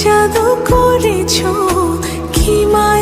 জাদু করেছ কি মায়া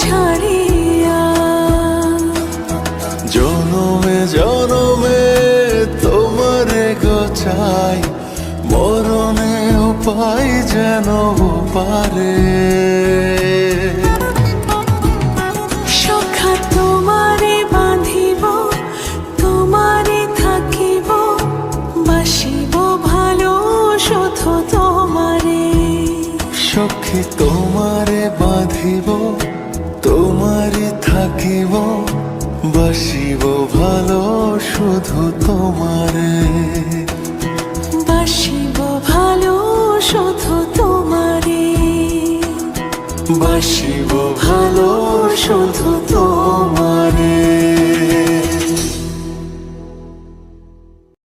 ছাড়িয়া। জনমে জনমে তোমারে গোচাই মরণে উপায় যেন পারে। সখা তোমারে বাঁধিব তোমারই থাকিব বাসিব ভালো শুধু তোমারে। বাসিব ভালো শুধু তোমারে। বাসিব ভালো শুধু তোমারে।